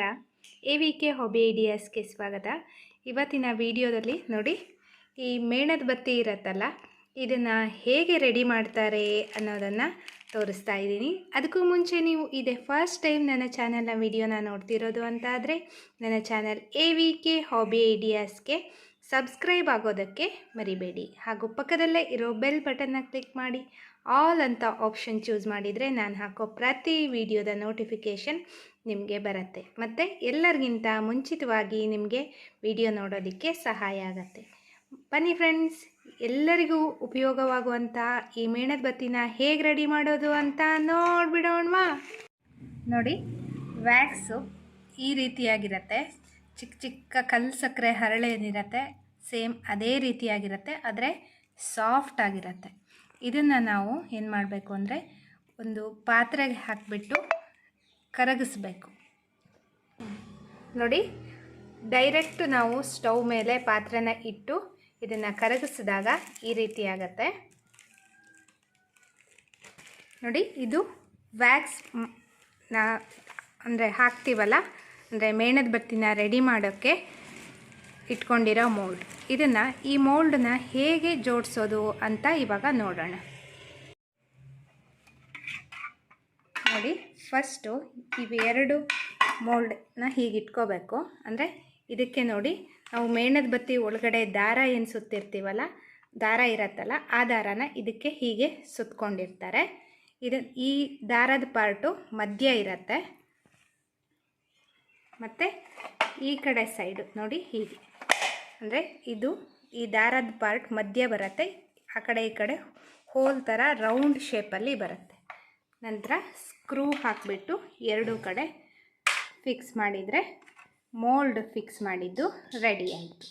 ನಮಸ್ಕಾರ. A V K hobby ಐಡಿಯಾಸ್ಗೆ ಸ್ವಾಗತ. ಇವತ್ತಿನ ವಿಡಿಯೋದಲ್ಲಿ ನೋಡಿ, ಈ ಮೇಣದ ಬತ್ತಿ ಇರುತ್ತಲ್ಲ, ಇದನ್ನು ಹೇಗೆ ರೆಡಿ ಮಾಡ್ತಾರೆ ಅನ್ನೋದನ್ನು ತೋರಿಸ್ತಾ ಇದ್ದೀನಿ. ಅದಕ್ಕೂ ಮುಂಚೆ ನೀವು ಇದೇ ಫಸ್ಟ್ ಟೈಮ್ ನನ್ನ ಚಾನಲ್ನ ವಿಡಿಯೋನ ನೋಡ್ತಿರೋದು ಅಂತಾದರೆ, ನನ್ನ channel A V K hobby ಐಡಿಯಾಸ್ಗೆ subscribe ಆಗೋದಕ್ಕೆ ಮರಿಬೇಡಿ. ಹಾಗೂ ಪಕ್ಕದಲ್ಲೇ ಇರೋ ಬೆಲ್ ಬಟನ್ನ ಕ್ಲಿಕ್ ಮಾಡಿ. ಆಲ್ ಅಂತ ಆಪ್ಷನ್ ಚೂಸ್ ಮಾಡಿದರೆ ನಾನು ಹಾಕೋ ಪ್ರತಿ ವಿಡಿಯೋದ ನೋಟಿಫಿಕೇಷನ್ ನಿಮಗೆ ಬರುತ್ತೆ. ಮತ್ತು ಎಲ್ಲರಿಗಿಂತ ಮುಂಚಿತವಾಗಿ ನಿಮಗೆ ವಿಡಿಯೋ ನೋಡೋದಕ್ಕೆ ಸಹಾಯ ಆಗುತ್ತೆ. ಬನ್ನಿ ಫ್ರೆಂಡ್ಸ್, ಎಲ್ಲರಿಗೂ ಉಪಯೋಗವಾಗುವಂಥ ಈ ಮೇಣದ ಬತ್ತಿನ ಹೇಗೆ ರೆಡಿ ಮಾಡೋದು ಅಂತ ನೋಡಿಬಿಡೋಣವಾ? ನೋಡಿ, ವ್ಯಾಕ್ಸು ಈ ರೀತಿಯಾಗಿರುತ್ತೆ. ಚಿಕ್ಕ ಚಿಕ್ಕ ಕಲ್ಲು ಸಕ್ಕರೆ ಹರಳೆ ಏನಿರುತ್ತೆ, ಸೇಮ್ ಅದೇ ರೀತಿಯಾಗಿರುತ್ತೆ, ಆದರೆ ಸಾಫ್ಟ್ ಆಗಿರುತ್ತೆ. ಇದನ್ನು ನಾವು ಏನು ಮಾಡಬೇಕು ಅಂದರೆ ಒಂದು ಪಾತ್ರೆಗೆ ಹಾಕಿಬಿಟ್ಟು ಕರಗಿಸ್ಬೇಕು. ನೋಡಿ ಡೈರೆಕ್ಟ್ ನಾವು ಸ್ಟವ್ ಮೇಲೆ ಪಾತ್ರೆನ ಇಟ್ಟು ಇದನ್ನು ಕರಗಿಸಿದಾಗ ಈ ರೀತಿ ಆಗತ್ತೆ. ನೋಡಿ, ಇದು ವ್ಯಾಕ್ಸ್ ನಾ, ಅಂದರೆ ಹಾಕ್ತೀವಲ್ಲ ಅಂದರೆ ಮೇಣದ ಬತ್ತಿನ ರೆಡಿ ಮಾಡೋಕ್ಕೆ ಇಟ್ಕೊಂಡಿರೋ ಮೋಲ್ಡ್ ಇದನ್ನು ಈ ಮೋಲ್ಡನ್ನ ಹೇಗೆ ಜೋಡಿಸೋದು ಅಂತ ಇವಾಗ ನೋಡೋಣ. ನೋಡಿ ಫಸ್ಟು ಇವೆರಡು ಮೋಲ್ಡನ್ನ ಹೀಗೆ ಇಟ್ಕೋಬೇಕು. ಅಂದರೆ ಇದಕ್ಕೆ ನೋಡಿ, ನಾವು ಮೇಣದ ಬತ್ತಿ ಒಳಗಡೆ ದಾರ ಏನು ಸುತ್ತಿರ್ತೀವಲ್ಲ, ದಾರ ಇರತ್ತಲ್ಲ, ಆ ದಾರನ ಇದಕ್ಕೆ ಹೀಗೆ ಸುತ್ಕೊಂಡಿರ್ತಾರೆ. ಇದು ಈ ದಾರದ ಪಾರ್ಟು ಮಧ್ಯ ಇರತ್ತೆ. ಮತ್ತು ಈ ಕಡೆ ಸೈಡು ನೋಡಿ ಹೀಗೆ. ಅಂದರೆ ಇದು ಈ ದಾರದ ಪಾರ್ಟ್ ಮಧ್ಯ ಬರುತ್ತೆ, ಆ ಕಡೆ ಈ ಕಡೆ ಹೋಲ್ ಥರ ರೌಂಡ್ ಶೇಪಲ್ಲಿ ಬರುತ್ತೆ. ನಂತರ ಸ್ಕ್ರೂ ಹಾಕಿಬಿಟ್ಟು ಎರಡೂ ಕಡೆ ಫಿಕ್ಸ್ ಮಾಡಿದರೆ ಮೋಲ್ಡ್ ಫಿಕ್ಸ್ ಮಾಡಿದ್ದು ರೆಡಿ ಆಯಿತು.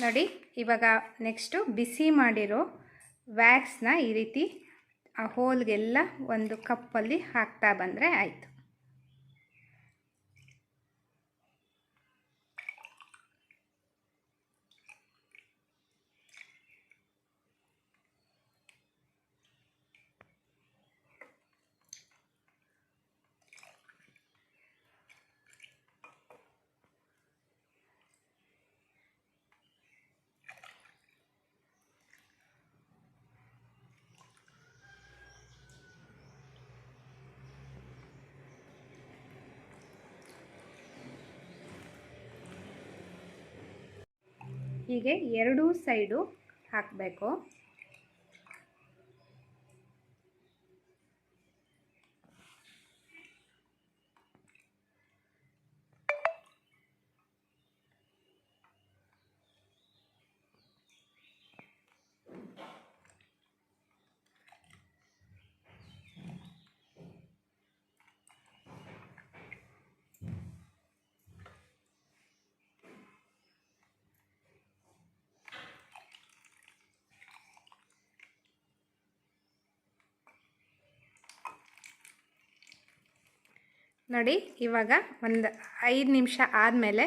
ನೋಡಿ, ಇವಾಗ ನೆಕ್ಸ್ಟು ಬಿಸಿ ಮಾಡಿರೋ ವ್ಯಾಕ್ಸ್ನ ಈ ರೀತಿ ಆ ಹೋಲ್ಗೆಲ್ಲ ಒಂದು ಕಪ್ಪಲ್ಲಿ ಹಾಕ್ತಾ ಬಂದರೆ ಆಯಿತು. ಹೀಗೆ ಎರಡೂ ಸೈಡು ಹಾಕಬೇಕು. ನೋಡಿ ಇವಾಗ ಒಂದು ಐದು ನಿಮಿಷ ಆದಮೇಲೆ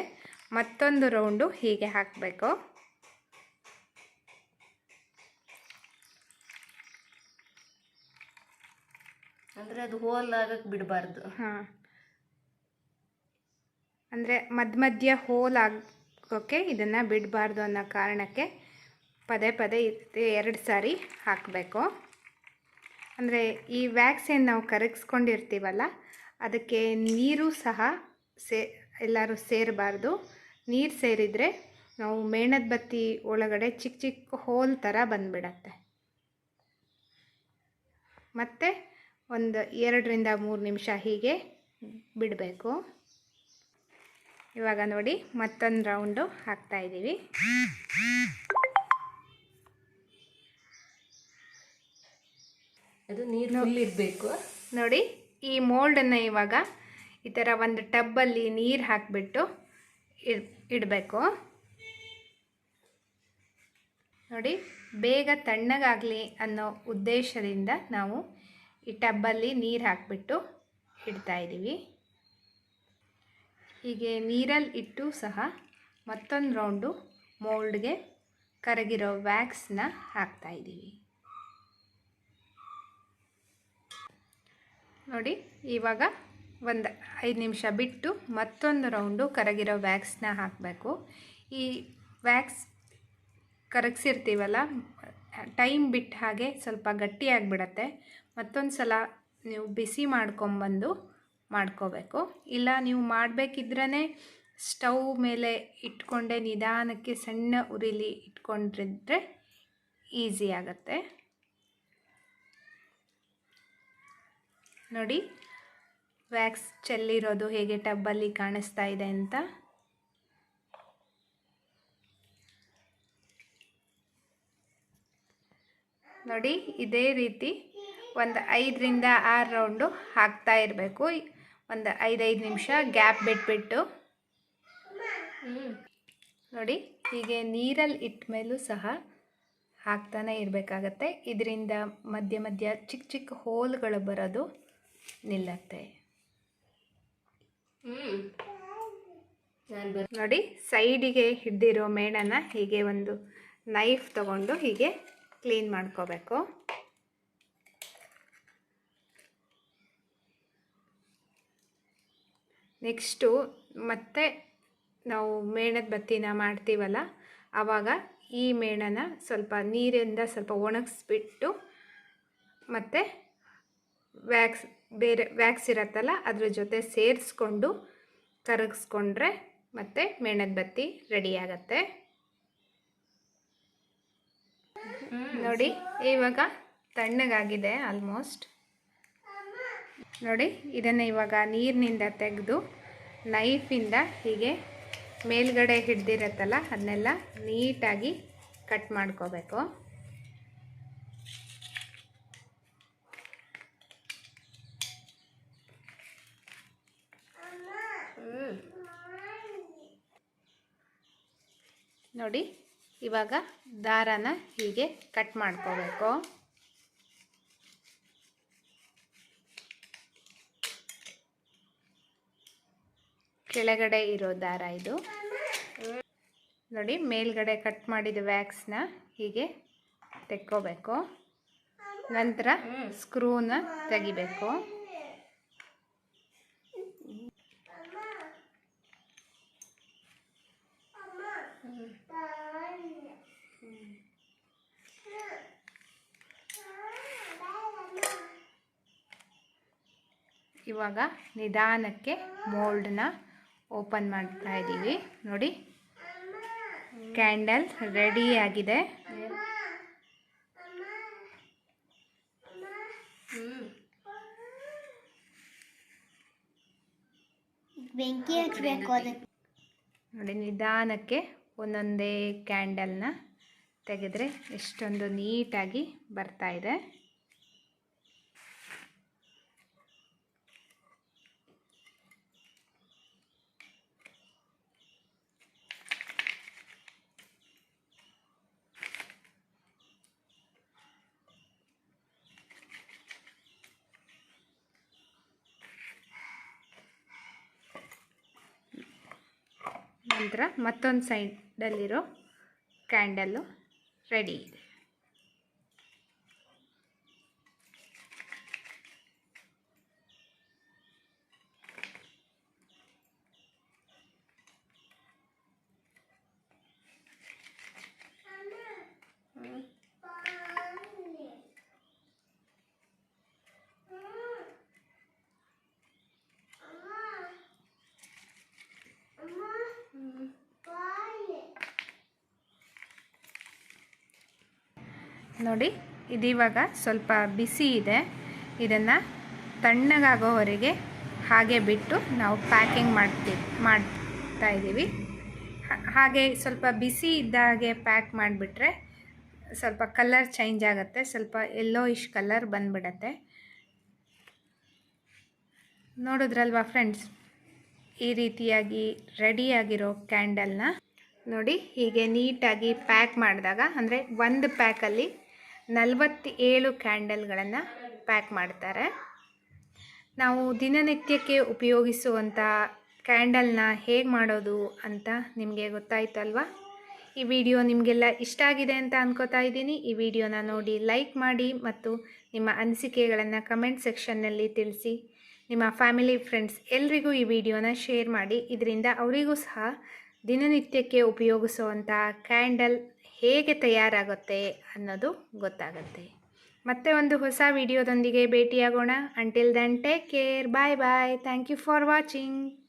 ಮತ್ತೊಂದು ರೌಂಡು ಹೀಗೆ ಹಾಕಬೇಕು. ಅಂದರೆ ಅದು ಹೋಲ್ ಆಗಕ್ಕೆ ಬಿಡಬಾರ್ದು. ಹಾಂ. ಅಂದರೆ ಮಧ್ಯ ಮಧ್ಯ ಹೋಲ್ ಆಗೋಕ್ಕೆ ಇದನ್ನು ಬಿಡಬಾರ್ದು ಅನ್ನೋ ಕಾರಣಕ್ಕೆ ಪದೇ ಪದೇ ಎರಡು ಸಾರಿ ಹಾಕಬೇಕು. ಅಂದರೆ ಈ ವ್ಯಾಕ್ಸಿನ್ ನಾವು ಕರಗಿಸ್ಕೊಂಡಿರ್ತೀವಲ್ಲ ಅದಕ್ಕೆ ನೀರು ಸಹ ಸೇ ಎಲ್ಲರೂ ಸೇರಬಾರ್ದು. ನೀರು ಸೇರಿದರೆ ನಾವು ಮೇಣದ ಬತ್ತಿ ಒಳಗಡೆ ಚಿಕ್ಕ ಚಿಕ್ಕ ಹೋಲ್ ಥರ ಬಂದುಬಿಡತ್ತೆ. ಮತ್ತು ಒಂದು ಎರಡರಿಂದ ಮೂರು ನಿಮಿಷ ಹೀಗೆ ಬಿಡಬೇಕು. ಇವಾಗ ನೋಡಿ ಮತ್ತೊಂದು ರೌಂಡು ಹಾಕ್ತಾಯಿದ್ದೀವಿ ಅದು ನೀರು ಇರಬೇಕು. ನೋಡಿ ಈ ಮೋಲ್ಡನ್ನು ಇವಾಗ ಈ ಥರ ಒಂದು ಟಬ್ಬಲ್ಲಿ ನೀರು ಹಾಕಿಬಿಟ್ಟು ಇಡ್, ಇಡಬೇಕು. ನೋಡಿ, ಬೇಗ ತಣ್ಣಗಾಗಲಿ ಅನ್ನೋ ಉದ್ದೇಶದಿಂದ ನಾವು ಈ ಟಬ್ಬಲ್ಲಿ ನೀರು ಹಾಕಿಬಿಟ್ಟು ಇಡ್ತಾ ಇದ್ದೀವಿ ಹೀಗೆ ನೀರಲ್ಲಿ ಇಟ್ಟು ಸಹ ಮತ್ತೊಂದು ರೌಂಡು ಮೋಲ್ಡ್ಗೆ ಕರಗಿರೋ ವ್ಯಾಕ್ಸ್ನ ಹಾಕ್ತಾ ನೋಡಿ, ಇವಾಗ ಒಂದು ಐದು ನಿಮಿಷ ಬಿಟ್ಟು ಮತ್ತೊಂದು ರೌಂಡು ಕರಗಿರೋ ವ್ಯಾಕ್ಸ್ನ ಹಾಕಬೇಕು. ಈ ವ್ಯಾಕ್ಸ್ ಕರಗಿಸಿರ್ತೀವಲ್ಲ ಟೈಮ್ ಬಿಟ್ಟು ಹಾಗೆ ಸ್ವಲ್ಪ ಗಟ್ಟಿಯಾಗಿಬಿಡತ್ತೆ ಮತ್ತೊಂದು ಸಲ ನೀವು ಬಿಸಿ ಮಾಡ್ಕೊಂಬಂದು ಮಾಡ್ಕೋಬೇಕು. ಇಲ್ಲ ನೀವು ಮಾಡಬೇಕಿದ್ರೇ ಸ್ಟವ್ ಮೇಲೆ ಇಟ್ಕೊಂಡೆ ನಿಧಾನಕ್ಕೆ ಸಣ್ಣ ಉರಿಲಿ ಇಟ್ಕೊಂಡಿದ್ರೆ ಈಸಿ ಆಗುತ್ತೆ. ನೋಡಿ ವ್ಯಾಕ್ಸ್ ಚೆಲ್ಲಿರೋದು ಹೇಗೆ ಟಬ್ಬಲ್ಲಿ ಕಾಣಿಸ್ತಾ ಇದೆ ಅಂತ. ನೋಡಿ, ಇದೇ ರೀತಿ ಒಂದು ಐದರಿಂದ ಆರು ರೌಂಡು ಹಾಕ್ತಾ ಇರಬೇಕು. ಒಂದು ಐದೈದು ನಿಮಿಷ ಗ್ಯಾಪ್ ಬಿಟ್ಬಿಟ್ಟು. ನೋಡಿ, ಹೀಗೆ ನೀರಲ್ಲಿ ಇಟ್ಟ ಮೇಲೂ ಸಹ ಹಾಕ್ತಾನೆ ಇರಬೇಕಾಗತ್ತೆ. ಇದರಿಂದ ಮಧ್ಯ ಮಧ್ಯ ಚಿಕ್ಕ ಚಿಕ್ಕ ಹೋಲ್ಗಳು ಬರೋದು ನಿಲ್ಲತ್ತೆ. ನೋಡಿ ಸೈಡಿಗೆ ಹಿಡ್ದಿರೋ ಮೇಣನ ಹೀಗೆ ಒಂದು ನೈಫ್ ತಗೊಂಡು ಹೀಗೆ ಕ್ಲೀನ್ ಮಾಡ್ಕೋಬೇಕು. ನೆಕ್ಸ್ಟು ಮತ್ತೆ ನಾವು ಮೇಣದ ಬತ್ತಿನ ಮಾಡ್ತೀವಲ್ಲ ಆವಾಗ ಈ ಮೇಣನ ಸ್ವಲ್ಪ ನೀರಿಂದ ಸ್ವಲ್ಪ ಒಣಗಿಸ್ಬಿಟ್ಟು ಮತ್ತು ವ್ಯಾಕ್ಸ್, ಬೇರೆ ವ್ಯಾಕ್ಸ್ ಇರತ್ತಲ್ಲ, ಅದ್ರ ಜೊತೆ ಸೇರಿಸ್ಕೊಂಡು ಕರಗಿಸ್ಕೊಂಡ್ರೆ ಮತ್ತು ಮೇಣದ ಬತ್ತಿ ರೆಡಿ ಆಗತ್ತೆ. ನೋಡಿ, ಇವಾಗ ತಣ್ಣಗಾಗಿದೆ ಆಲ್ಮೋಸ್ಟ್ ನೋಡಿ, ಇದನ್ನು ಇವಾಗ ನೀರಿನಿಂದ ತೆಗೆದು ನೈಫಿಂದ ಹೀಗೆ ಮೇಲ್ಗಡೆ ಹಿಡ್ದಿರತ್ತಲ್ಲ, ಅದನ್ನೆಲ್ಲ ನೀಟಾಗಿ ಕಟ್ ಮಾಡ್ಕೋಬೇಕು. ನೋಡಿ. ಇವಾಗ ದಾರಾನ ಹೀಗೆ ಕಟ್ ಮಾಡ್ಕೋಬೇಕು. ಕೆಳಗಡೆ ಇರೋ ದಾರ ಇದು. ನೋಡಿ ಮೇಲ್ಗಡೆ ಕಟ್ ಮಾಡಿದ ವ್ಯಾಕ್ಸ್ನ ಹೀಗೆ ತೆಕ್ಕೋಬೇಕು. ನಂತರ ಸ್ಕ್ರೂನ ತೆಗಿಬೇಕು. ಇವಾಗ ನಿಧಾನಕ್ಕೆ ಮೋಲ್ಡನ್ನ ಓಪನ್ ಮಾಡ್ತಾ ಇದ್ದೀವಿ. ನೋಡಿ. ಕ್ಯಾಂಡಲ್ ರೆಡಿ ಆಗಿದೆ. ಬೆಂಕಿ ಹಚ್ಚಬೇಕು ಅದಕ್ಕೆ. ನೋಡಿ ನಿಧಾನಕ್ಕೆ ಒಂದೊಂದೇ ಕ್ಯಾಂಡಲ್ನ ತೆಗೆದ್ರೆ ಎಷ್ಟೊಂದು ನೀಟಾಗಿ ಬರ್ತಾ ಇದೆ. ನಂತರ ಮತ್ತೊಂದು ಸೈಡಲ್ಲಿರೋ ಕ್ಯಾಂಡಲ್ಲು ರೆಡಿ ಇದೆ ನೋಡಿ, ಇದಿವಾಗ ಸ್ವಲ್ಪ ಬಿಸಿ ಇದೆ. ಇದನ್ನು ತಣ್ಣಗಾಗೋವರೆಗೆ ಹಾಗೆ ಬಿಟ್ಟು ನಾವು ಪ್ಯಾಕಿಂಗ್ ಮಾಡ್ತೀವಿ ಮಾಡ್ತಾ ಇದ್ದೀವಿ. ಹಾಗೆ ಸ್ವಲ್ಪ ಬಿಸಿ ಇದ್ದಾಗೆ ಪ್ಯಾಕ್ ಮಾಡಿಬಿಟ್ರೆ ಸ್ವಲ್ಪ ಕಲರ್ ಚೇಂಜ್ ಆಗುತ್ತೆ, ಸ್ವಲ್ಪ ಎಲ್ಲೋ ಕಲರ್ ಬಂದ್ಬಿಡತ್ತೆ. ನೋಡಿದ್ರಲ್ವಾ ಫ್ರೆಂಡ್ಸ್? ಈ ರೀತಿಯಾಗಿ ರೆಡಿಯಾಗಿರೋ ಕ್ಯಾಂಡಲ್ನ ನೋಡಿ, ಹೀಗೆ ನೀಟಾಗಿ ಪ್ಯಾಕ್ ಮಾಡಿದಾಗ, ಅಂದರೆ ಒಂದು ಪ್ಯಾಕಲ್ಲಿ ನಲವತ್ತೇಳು ಕ್ಯಾಂಡಲ್ಗಳನ್ನು ಪ್ಯಾಕ್ ಮಾಡ್ತಾರೆ. ನಾವು ದಿನನಿತ್ಯಕ್ಕೆ ಉಪಯೋಗಿಸುವಂಥ ಕ್ಯಾಂಡಲ್ನ ಹೇಗೆ ಮಾಡೋದು ಅಂತ ನಿಮಗೆ ಗೊತ್ತಾಯ್ತಲ್ವಾ? ಈ ವಿಡಿಯೋ ನಿಮಗೆಲ್ಲ ಇಷ್ಟ ಆಗಿದೆ ಅಂತ ಅನ್ಕೋತಾ ಇದ್ದೀನಿ. ಈ ವಿಡಿಯೋನ ನೋಡಿ ಲೈಕ್ ಮಾಡಿ ಮತ್ತು ನಿಮ್ಮ ಅನಿಸಿಕೆಗಳನ್ನು ಕಮೆಂಟ್ ಸೆಕ್ಷನ್ನಲ್ಲಿ ತಿಳಿಸಿ. ನಿಮ್ಮ ಫ್ಯಾಮಿಲಿ ಫ್ರೆಂಡ್ಸ್ ಎಲ್ರಿಗೂ ಈ ವಿಡಿಯೋನ ಶೇರ್ ಮಾಡಿ. ಇದರಿಂದ ಅವರಿಗೂ ಸಹ ದಿನನಿತ್ಯಕ್ಕೆ ಉಪಯೋಗಿಸುವಂಥ ಕ್ಯಾಂಡಲ್ ಹೇಗೆ ತಯಾರಾಗುತ್ತೆ ಅನ್ನೋದು ಗೊತ್ತಾಗುತ್ತೆ. ಮತ್ತೆ ಒಂದು ಹೊಸ ವಿಡಿಯೋದೊಂದಿಗೆ ಭೇಟಿಯಾಗೋಣ. Until then take care bye bye thank you for watching